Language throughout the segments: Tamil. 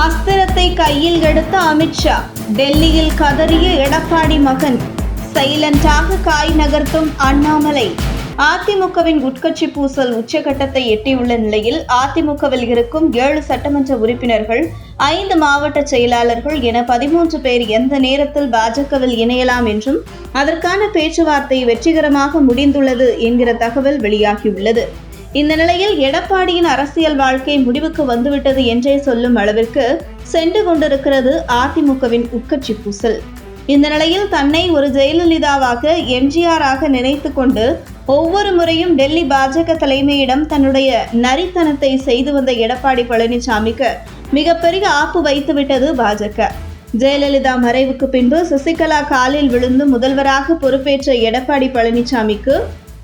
அஸ்திரத்தை கையில் எடுத்த அமித்ஷா டெல்லியில் கதறிய எடப்பாடி மகன் சைலண்டாக காய் நகர்த்தும் அண்ணாமலை. அதிமுகவின் உட்கட்சி பூசல் உச்சகட்டத்தை எட்டியுள்ள நிலையில் அதிமுகவில் இருக்கும் ஏழு சட்டமன்ற உறுப்பினர்கள் ஐந்து மாவட்ட செயலாளர்கள் என பதிமூன்று பேர் எந்த நேரத்தில் பாஜகவில் இணையலாம் என்றும் அதற்கான பேச்சுவார்த்தை வெற்றிகரமாக முடிந்துள்ளது என்கிற தகவல் வெளியாகியுள்ளது. இந்த நிலையில் எடப்பாடியின் அரசியல் வாழ்க்கை முடிவுக்கு வந்துவிட்டது என்றே சொல்லும் அளவிற்கு சென்று கொண்டிருக்கிறது அதிமுகவின் உட்கட்சி பூசல். இந்த நிலையில் தன்னை ஒரு ஜெயலலிதாவாக எம்ஜிஆராக நினைத்து கொண்டு ஒவ்வொரு முறையும் டெல்லி பாஜக தலைமையிடம் தன்னுடைய நரித்தனத்தை செய்து வந்த எடப்பாடி பழனிசாமிக்கு மிகப்பெரிய ஆப்பு வைத்துவிட்டது பாஜக. ஜெயலலிதா மறைவுக்கு பின்பு சசிகலா காலில் விழுந்து முதல்வராக பொறுப்பேற்ற எடப்பாடி பழனிசாமிக்கு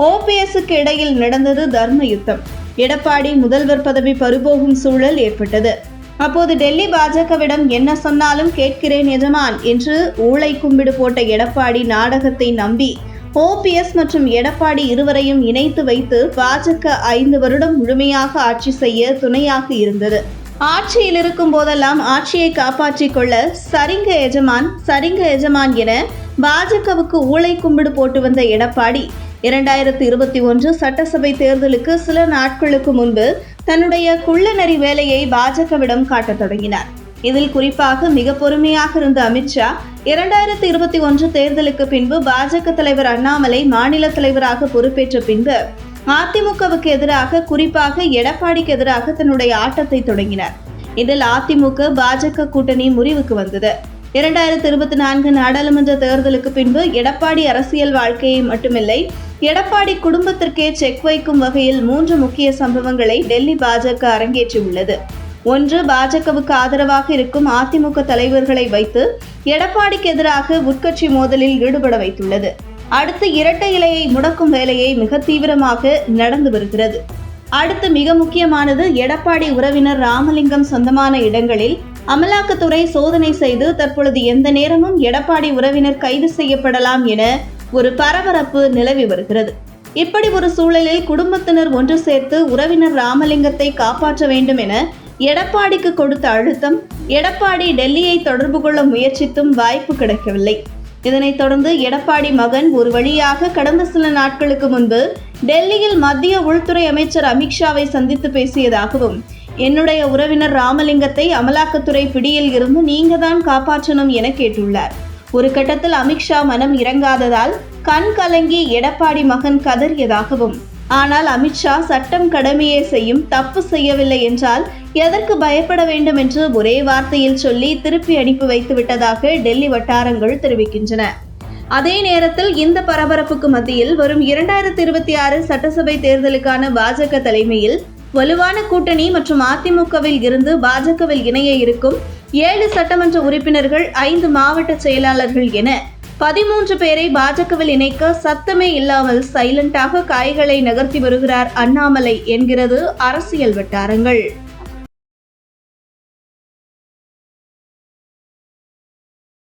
ஓபிஎஸ்க்கு இடையில் நடந்தது தர்ம யுத்தம். எடப்பாடி முதல்வர் பதவி பறிபோகும் சூழல் ஏற்பட்டது. அப்போது டெல்லி பாஜகவிடம் என்ன சொன்னாலும் கேட்கிறேன் எஜமான் என்று ஊளை கும்பிடு போட்ட எடப்பாடி நாடகத்தை நம்பி ஓபிஎஸ் மற்றும் எடப்பாடி இருவரையும் இணைத்து வைத்து பாஜக ஐந்து வருடம் முழுமையாக ஆட்சி செய்ய துணையாக இருந்தது. ஆட்சியில் இருக்கும் போதெல்லாம் ஆட்சியை காப்பாற்றிக் கொள்ள சரிங்க எஜமான் சரிங்க எஜமான் என பாஜகவுக்கு ஊளை கும்பிடு போட்டு வந்த எடப்பாடி இரண்டாயிரத்தி இருபத்தி ஒன்று சட்டசபை தேர்தலுக்கு சில நாட்களுக்கு முன்பு தன்னுடைய குள்ளநரி வேலையை பாஜகவிடம் காட்டத் தொடங்கினார். இதில் குறிப்பாக மிக பொறுமையாக இருந்த அமித்ஷா இரண்டாயிரத்தி இருபத்தி ஒன்று தேர்தலுக்கு பின்பு பாஜக தலைவர் அண்ணாமலை மாநில தலைவராக பொறுப்பேற்ற பின்பு அதிமுகவுக்கு எதிராக குறிப்பாக எடப்பாடிக்கு எதிராக தன்னுடைய ஆட்டத்தை தொடங்கினார். இதில் அதிமுக பாஜக கூட்டணி முறிவுக்கு வந்தது. இரண்டாயிரத்தி இருபத்தி நான்கு நாடாளுமன்ற தேர்தலுக்கு பின்பு எடப்பாடி அரசியல் வாழ்க்கையை மட்டுமில்லை எடப்பாடி குடும்பத்திற்கே செக் வைக்கும் வகையில் மூன்று முக்கிய சம்பவங்களை டெல்லி பாஜக அரங்கேற்றியுள்ளது. ஒன்று பாஜகவுக்கு ஆதரவாக இருக்கும் அதிமுக தலைவர்களை வைத்து எடப்பாடிக்கு எதிராக உட்கட்சி மோதலில் ஈடுபட வைத்துள்ளது. அடுத்து இரட்டை இலையை முடக்கும் வேலையை மிக தீவிரமாக நடந்து வருகிறது. அடுத்து மிக முக்கியமானது எடப்பாடி உறவினர் ராமலிங்கம் சொந்தமான இடங்களில் அமலாக்கத்துறை சோதனை செய்து தற்பொழுது எந்த நேரமும் எடப்பாடி உறவினர் கைது செய்யப்படலாம் என ஒரு பரபரப்பு நிலவி வருகிறது. இப்படி ஒரு சூழலில் குடும்பத்தினர் ஒன்று சேர்த்து உறவினர் ராமலிங்கத்தை காப்பாற்ற வேண்டும் என எடப்பாடிக்கு கொடுத்த அழுத்தம் எடப்பாடி டெல்லியை தொடர்பு கொள்ள முயற்சித்தும் வாய்ப்பு கிடைக்கவில்லை. இதனைத் தொடர்ந்து எடப்பாடி மகன் ஒரு வழியாக கடந்த சில நாட்களுக்கு முன்பு டெல்லியில் மத்திய உள்துறை அமைச்சர் அமித்ஷாவை சந்தித்து பேசியதாகவும் என்னுடைய உறவினர் ராமலிங்கத்தை அமலாக்கத்துறை பிடியில் இருந்து நீங்க தான் காப்பாற்றணும் என கேட்டுள்ளார். ஒரு கட்டத்தில் அமித்ஷா மனம் இறங்காததால் கண் கலங்கி எடப்பாடி மகன் கதறியதாகவும் ஆனால் அமித்ஷா சட்டம் கடமையே செய்யும் தப்பு செய்யவில்லை என்றால் எதற்கு பயப்பட வேண்டும் என்று ஒரே வார்த்தையில் சொல்லி திருப்பி அனுப்பி வைத்து விட்டதாக டெல்லி வட்டாரங்கள் தெரிவிக்கின்றன. அதே நேரத்தில் இந்த பரபரப்புக்கு மத்தியில் வரும் இரண்டாயிரத்தி இருபத்தி ஆறு சட்டசபை தேர்தலுக்கான பாஜக தலைமையில் வலுவான கூட்டணி மற்றும் அதிமுகவில் இருந்து பாஜகவில் இணைய இருக்கும் ஏழு சட்டமன்ற உறுப்பினர்கள் ஐந்து மாவட்ட செயலாளர்கள் என பதிமூன்று பேரை பாஜகவில் இணைக்க சத்தமே இல்லாமல் சைலண்டாக காய்களை நகர்த்தி வருகிறார் அண்ணாமலை என்கிறது அரசியல் வட்டாரங்கள்.